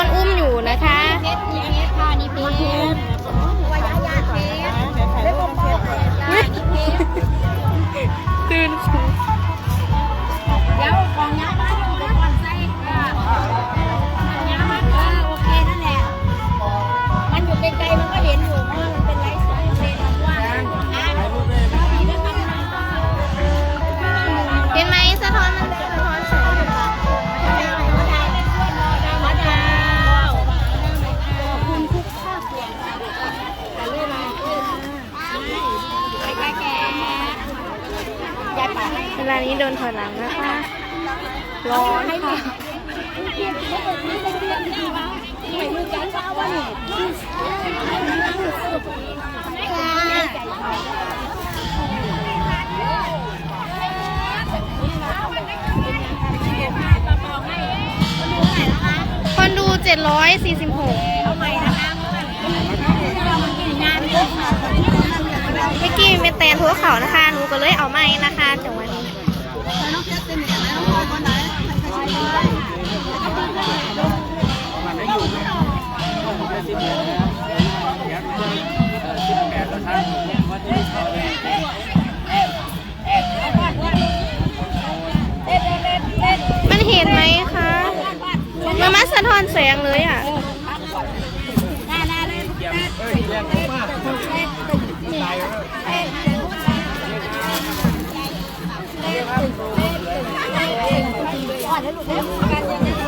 คนอุ้มอยู่นะคะ นถอยหลังนะคะ ร้อนค่ะคนดู 746เมื่อกี้เป็นแตนทั่วเขานะคะ หนูก็เลยเอาไม้นะคะจังหวะนี้ มันเห็นไหมคะ มันมาสะท้อนแสงเลยอะ เขา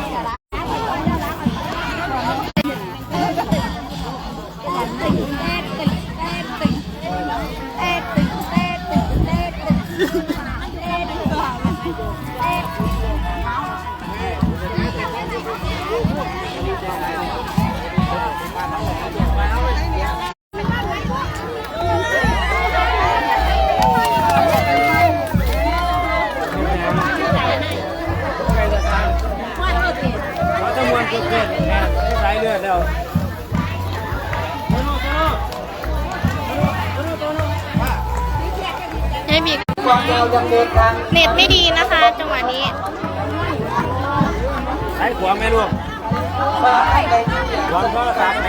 สายเลือดแล้วเฮ้ยบิ๊กเน็ตไม่ดีนะคะ จังหวะนี้สายขวาไหมลูกวางโทรศัพท์ไหม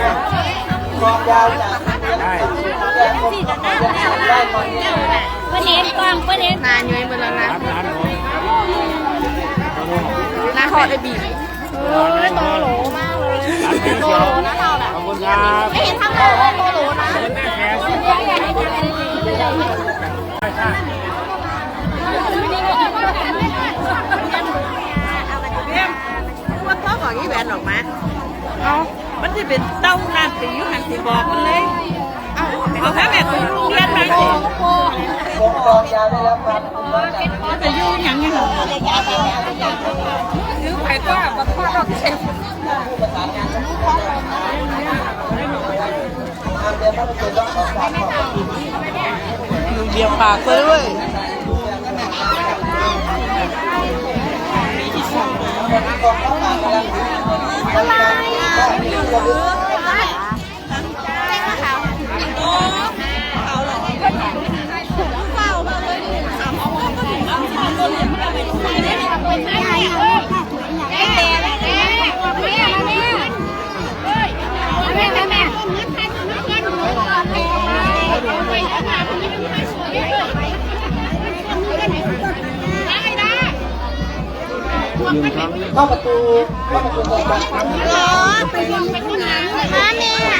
ความยาวจากได้วันนี้กล้องวันนี้นานอยู่ไอ้เบอร์แล้วนะครับร้านผมร้านขอไอ้บิ๊กเออโตโหลมากเลย โตโหลนะเราแหละขอบคุณครับไม่เห็นทำเลยว่าโตโหลนะเป็นหน้าแขกว่าพ่อบอกยี่แหวนออกมาเอามันจะเป็นเต้าน้ำตีอยู่หันสีบอกมันเลยเอาเอาแค่แบบไปโรงเรียนมาสิคงกองยาวได้แล้วครับมันจะอยู่อย่างนี้เหรอหรือใครก็ มาพ่อเราเช็คเบียร์ปากเลยเว้ย เข้าประตูเข้าประตูก่อนครับเหรอไปยังไปที่ไหนมาเนี่ย